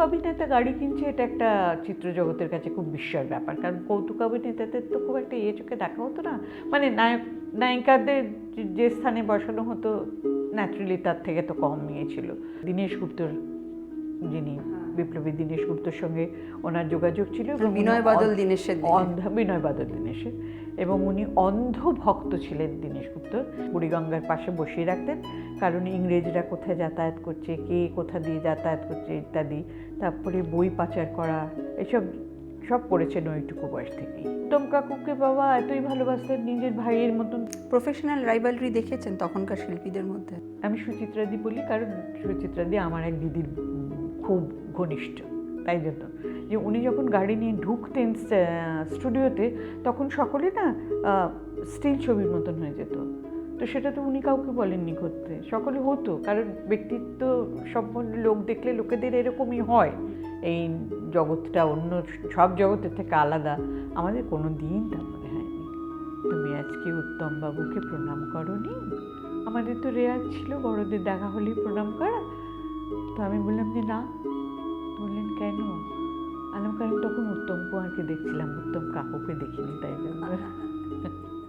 অভিনেতা গাড়ি কিনছে, এটা একটা চিত্র জগতের কাছে খুব বিস্ময়ের ব্যাপার। কারণ কৌতুক অভিনেতাদের তো খুব একটা ইয়ে চোখে দেখা হতো না। মানে নায়ক, নায়িকাদের যে- স্থানে বসানো হতো ন্যাচারালি তার থেকে তো কম নিয়েছিল ছিল। দীনেশ গুপ্তর যিনি বিপ্লবী দীনেশ গুপ্তর সঙ্গে ওনার যোগাযোগ ছিল বিনয় বাদল দীনেশের দিনে। অন্ধ বিনয় বাদল দীনেশের। এবং উনি অন্ধ ভক্ত ছিলেন দীনেশ গুপ্ত বুড়িগঙ্গার পাশে বসিয়ে রাখতেন কারণ ইংরেজরা কোথায় যাতায়াত করছে কে কোথা দিয়ে যাতায়াত করছে ইত্যাদি তারপরে বই পাচার করা এসব সব করেছেন ওইটুকু বয়স থেকেই। উত্তম কাকুকে বাবা এতই ভালোবাসতেন নিজের ভাইয়ের মতন। প্রফেশনাল রাইভালরি দেখেছেন তখনকার শিল্পীদের মধ্যে? আমি সুচিত্রাদি বলি কারণ সুচিত্রাদি আমার এক দিদির খুব ঘনিষ্ঠ, তাই জন্য। যে উনি যখন গাড়ি নিয়ে ঢুকতেন স্টুডিওতে, তখন সকলে না স্টিল ছবির মতন হয়ে যেত। তো সেটা তো উনি কাউকে বলেননি করতে। সকলে হতো, কারণ ব্যক্তিত্ব সম্পন্ন লোক দেখলে লোকেদের এরকমই হয়। এই জগৎটা অন্য সব জগতের থেকে আলাদা। আমাদের কোনো দিন তা মনে হয়নি। তুমি আজকে উত্তম বাবুকে প্রণাম করনি? আমাদের তো রেয়াজ ছিল বড়দের দেখা হলেই প্রণাম করা। তো আমি বললাম যে না। বললেন, কেন? আমি কারণ তখন উত্তম কুমারকে দেখছিলাম, উত্তম কাকুকে দেখিনি তাই জন্য